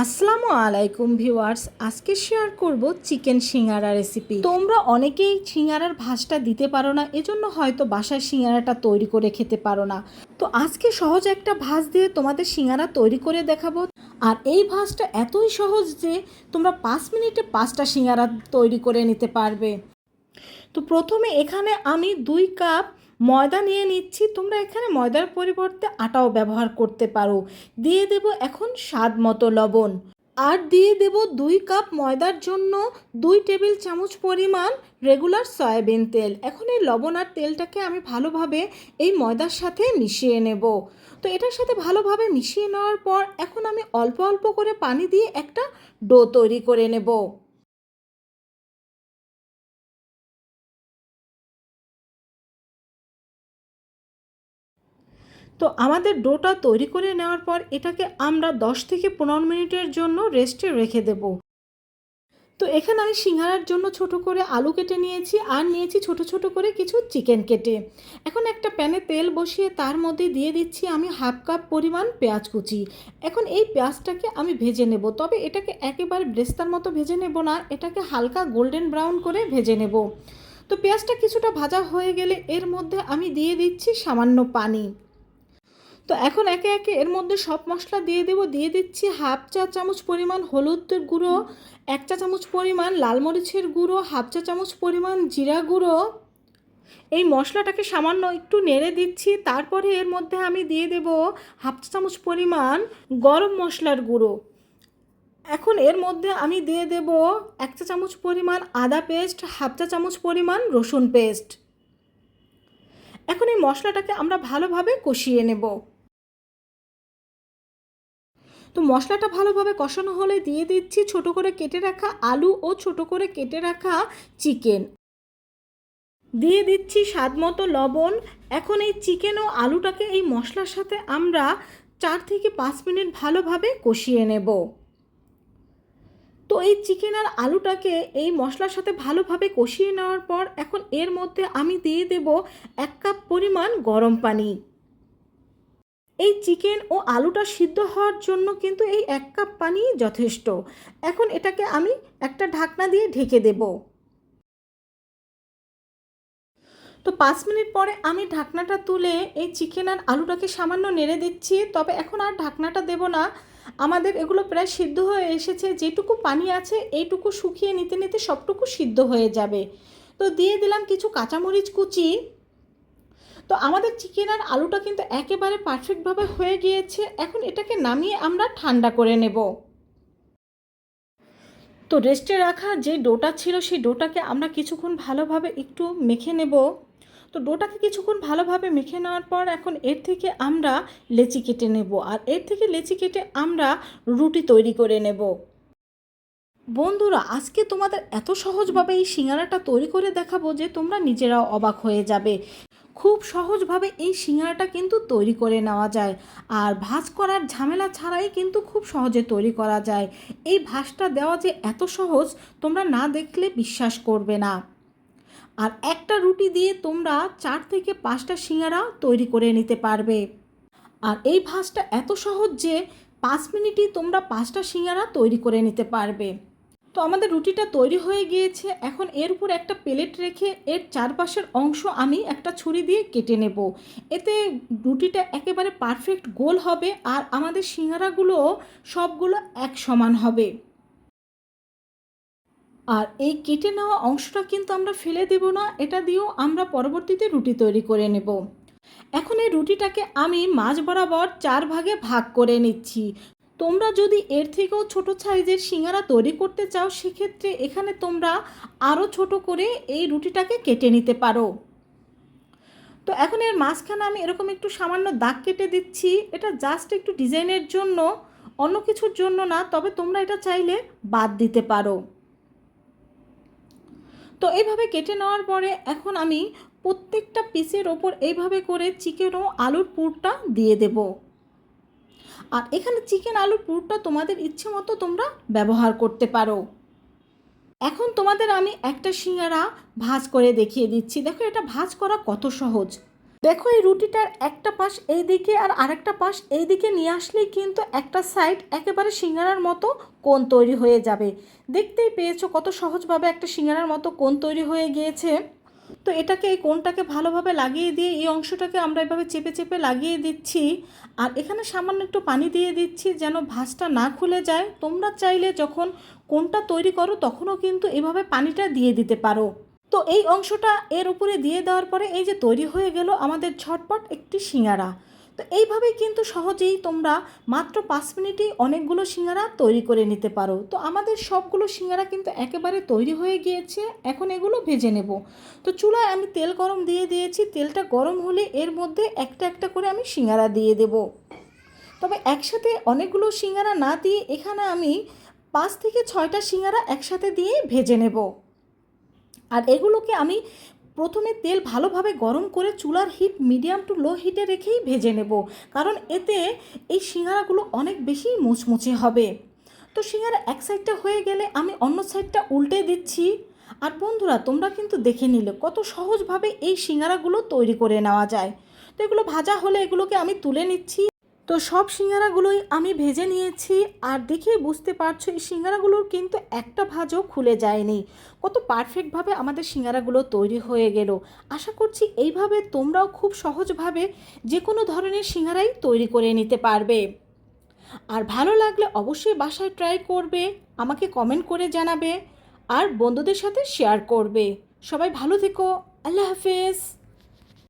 আসসালামু আলাইকুম ভিউয়ার্স, আজকে শেয়ার করব চিকেন সিঙ্গারা রেসিপি তোমরা অনেকেই সিঙ্গারার ভাজটা দিতে পারো না, এজন্য হয়তো বাসায় সিঙ্গারাটা তৈরি করে খেতে পারো না। তো আজকে সহজ একটা ভাজ দিয়ে তোমাদের সিঙ্গারা তৈরি করে দেখাবো। আর এই ভাজটা এতই সহজ যে তোমরা পাঁচ মিনিটে পাঁচটা সিঙ্গারা তৈরি করে নিতে পারবে। তো প্রথমে এখানে আমি দুই কাপ ময়দা নিয়ে নিচ্ছি, তোমরা এখানে ময়দার পরিবর্তে আটাও ব্যবহার করতে পারো। দিয়ে দেব এখন স্বাদ মতো লবণ। আর দিয়ে দেব দুই কাপ ময়দার জন্য দুই টেবিল চামচ পরিমাণ রেগুলার সয়াবিন তেল। এখন এই লবণ আর তেলটাকে আমি ভালোভাবে এই ময়দার সাথে মিশিয়ে নেব। তো এটার সাথে ভালোভাবে মিশিয়ে নেওয়ার পর এখন আমি অল্প অল্প করে পানি দিয়ে একটা ডো তৈরি করে নেব। তো আমাদের ডোটা তৈরি করে নেওয়ার পর এটাকে আমরা 10 থেকে পনেরো মিনিটের জন্য রেস্টে রেখে দেব। তো এখানে আমি সিঙ্গারার জন্য ছোট করে আলু কেটে নিয়েছি আর নিয়েছি ছোট ছোট করে কিছু চিকেন কেটে। এখন একটা প্যানে তেল বসিয়ে তার মধ্যে দিয়ে দিচ্ছি আমি হাফ কাপ পরিমাণ পেঁয়াজ কুচি। এখন এই পেঁয়াজটাকে আমি ভেজে নেব, তবে এটাকে একেবারে ব্রেস্তার মতো ভেজে নেব না, এটাকে হালকা গোল্ডেন ব্রাউন করে ভেজে নেব। তো পেঁয়াজটা কিছুটা ভাজা হয়ে গেলে এর মধ্যে আমি দিয়ে দিচ্ছি সামান্য পানি। তো এখন একে একে এর মধ্যে সব মশলা দিয়ে দেবো, দিয়ে দিচ্ছি হাফ চা চামচ পরিমাণ হলুদের গুঁড়ো, এক চা চামচ পরিমাণ লাল মরিচের গুঁড়ো, হাফ চা চামচ পরিমাণ জিরা গুঁড়ো। এই মশলাটাকে সামান্য একটু নেড়ে দিচ্ছি, তারপরে এর মধ্যে আমি দিয়ে দেব হাফ চা চামচ পরিমাণ গরম মশলার গুঁড়ো। এখন এর মধ্যে আমি দিয়ে দেব এক চা চামচ পরিমাণ আদা পেস্ট, হাফ চা চামচ পরিমাণ রসুন পেস্ট। এখন এই মশলাটাকে আমরা ভালোভাবে কষিয়ে নেব। তো মশলাটা ভালোভাবে কষানো হলে দিয়ে দিচ্ছি ছোট করে কেটে রাখা আলু ও ছোট করে কেটে রাখা চিকেন। দিয়ে দিচ্ছি স্বাদ মতো লবণ। এখন এই চিকেন ও আলুটাকে এই মশলার সাথে আমরা চার থেকে পাঁচ মিনিট ভালোভাবে কষিয়ে নেব। তো এই চিকেন আর আলুটাকে এই মশলার সাথে ভালোভাবে কষিয়ে নেওয়ার পর এখন এর মধ্যে আমি দিয়ে দেব এক কাপ পরিমাণ গরম পানি। এই চিকেন ও আলুটা সিদ্ধ হওয়ার জন্য কিন্তু এই এক কাপ পানি যথেষ্ট। এখন এটাকে আমি একটা ঢাকনা দিয়ে ঢেকে দেব। তো পাঁচ মিনিট পরে আমি ঢাকনাটা তুলে এই চিকেন আর আলুটাকে সামান্য নেড়ে দিচ্ছি, তবে এখন আর ঢাকনাটা দেব না। আমাদের এগুলো প্রায় সিদ্ধ হয়ে এসেছে, যেটুকু পানি আছে এইটুকু শুকিয়ে নিতে নিতে সবটুকু সিদ্ধ হয়ে যাবে। তো দিয়ে দিলাম কিছু কাঁচামরিচ কুচি। তো আমাদের চিকেন আর আলুটা কিন্তু একেবারে পারফেক্টভাবে হয়ে গিয়েছে। এখন এটাকে নামিয়ে আমরা ঠান্ডা করে নেব। তো রেস্টে রাখা যে ডোটা ছিল, সেই ডোটাকে আমরা কিছুক্ষণ ভালোভাবে একটু মেখে নেব। তো ডোটাকে কিছুক্ষণ ভালোভাবে মেখে নেওয়ার পর এখন এর থেকে আমরা লেচি কেটে নেব আর এর থেকে লেচি কেটে আমরা রুটি তৈরি করে নেব। বন্ধুরা, আজকে তোমাদের এত সহজভাবে এই সিঙ্গারাটা তৈরি করে দেখাবো যে তোমরা নিজেরাও অবাক হয়ে যাবে। খুব সহজভাবে এই সিঙ্গারাটা কিন্তু তৈরি করে নেওয়া যায়। আর ভাজ করার ঝামেলা ছাড়াই কিন্তু খুব সহজে তৈরি করা যায়। এই ভাজটা দেওয়া যে এত সহজ, তোমরা না দেখলে বিশ্বাস করবে না। আর একটা রুটি দিয়ে তোমরা চার থেকে পাঁচটা সিঙ্গারা তৈরি করে নিতে পারবে। আর এই ভাজটা এত সহজ যে পাঁচ মিনিটই তোমরা পাঁচটা সিঙ্গারা তৈরি করে নিতে পারবে। তো আমাদের রুটিটা তৈরি হয়ে গিয়েছে। এখন এর উপর একটা প্লেট রেখে এর চারপাশের অংশ আমি একটা ছুরি দিয়ে কেটে নেব। এতে রুটিটা একেবারে পারফেক্ট গোল হবে আর আমাদের সিঙ্গারাগুলো সবগুলো এক সমান হবে। আর এই কেটে নেওয়া অংশটা কিন্তু আমরা ফেলে দেব না, এটা দিয়েও আমরা পরবর্তীতে রুটি তৈরি করে নেব। এখন এই রুটিটাকে আমি মাঝ বরাবর চার ভাগে ভাগ করে নিচ্ছি। তোমরা যদি এর থেকেও ছোট সাইজের সিঙ্গারা তৈরি করতে চাও, সেক্ষেত্রে এখানে তোমরা আরও ছোট করে এই রুটিটাকে কেটে নিতে পারো। তো এখন এর মাঝখানে আমি এরকম একটু সামান্য দাগ কেটে দিচ্ছি। এটা জাস্ট একটু ডিজাইনের জন্য, অন্য কিছুর জন্য না, তবে তোমরা এটা চাইলে বাদ দিতে পারো। তো এইভাবে কেটে নেওয়ার পরে এখন আমি প্রত্যেকটা পিসের ওপর এইভাবে করে চিকেন ও আলুর পুরটা দিয়ে দেবো। আর এখানে চিকেন আলুর পুরটা তোমাদের ইচ্ছে মতো তোমরা ব্যবহার করতে পারো। এখন তোমাদের আমি একটা শিঙারা ভাজ করে দেখিয়ে দিচ্ছি। দেখো, এটা ভাজ করা কত সহজ। দেখো, এই রুটিটার একটা পাশ এই দিকে আর আরেকটা পাশ এই দিকে নিয়ে আসলেই কিন্তু একটা সাইড একেবারে সিঙ্গারার মতো কোণ তৈরি হয়ে যাবে। দেখতেই পেয়েছ কত সহজভাবে একটা সিঙ্গারার মতো কোণ তৈরি হয়ে গিয়েছে। তো এটাকে এই কোনটাকে ভালোভাবে লাগিয়ে দিয়ে এই অংশটাকে আমরা এভাবে চেপে চেপে লাগিয়ে দিচ্ছি। আর এখানে সামান্য একটু পানি দিয়ে দিচ্ছি যেন ভাঁজটা না খুলে যায়। তোমরা চাইলে যখন কোনটা তৈরি করো তখনও কিন্তু এভাবে পানিটা দিয়ে দিতে পারো। তো এই অংশটা এর উপরে দিয়ে দেওয়ার পরে এই যে তৈরি হয়ে গেল আমাদের ঝটপট একটি সিঙ্গারা। তো এইভাবেই কিন্তু সহজেই তোমরা মাত্র পাঁচ মিনিটেই অনেকগুলো সিঙ্গারা তৈরি করে নিতে পারো। তো আমাদের সবগুলো সিঙ্গারা কিন্তু একেবারে তৈরি হয়ে গিয়েছে, এখন এগুলো ভেজে নেব। তো চুলায় আমি তেল গরম দিয়ে দিয়েছি, তেলটা গরম হলে এর মধ্যে একটা একটা করে আমি সিঙ্গারা দিয়ে দেব। তবে একসাথে অনেকগুলো সিঙ্গারা না দিয়ে এখানে আমি পাঁচ থেকে ছয়টা সিঙ্গারা একসাথে দিয়ে ভেজে নেব। আর এগুলোকে আমি প্রথমে তেল ভালোভাবে গরম করে চুলার হিট মিডিয়াম টু লো হিটে রেখেই ভেজে নেব, কারণ এতে এই সিঙ্গারাগুলো অনেক বেশি মুচমুচে হবে। তো সিঙ্গারা এক সাইডটা হয়ে গেলে আমি অন্য সাইডটা উল্টে দিচ্ছি। আর বন্ধুরা, তোমরা কিন্তু দেখে নিলে কত সহজভাবে এই সিঙ্গারাগুলো তৈরি করে নেওয়া যায়। তো এগুলো ভাজা হলে এগুলোকে আমি তুলে নিচ্ছি। তো সব সিঙ্গারাগুলোই আমি ভেজে নিয়েছি আর দেখেই বুঝতে পারছ, এই সিঙ্গারাগুলোর কিন্তু একটা ভাজও খুলে যায়নি। কত পারফেক্টভাবে আমাদের সিঙ্গারাগুলো তৈরি হয়ে গেল। আশা করছি এইভাবে তোমরাও খুব সহজভাবে যে কোনো ধরনের সিঙ্গারাই তৈরি করে নিতে পারবে। আর ভালো লাগলে অবশ্যই বাসায় ট্রাই করবে, আমাকে কমেন্ট করে জানাবে আর বন্ধুদের সাথে শেয়ার করবে। সবাই ভালো থেকো, আল্লাহ হাফেজ।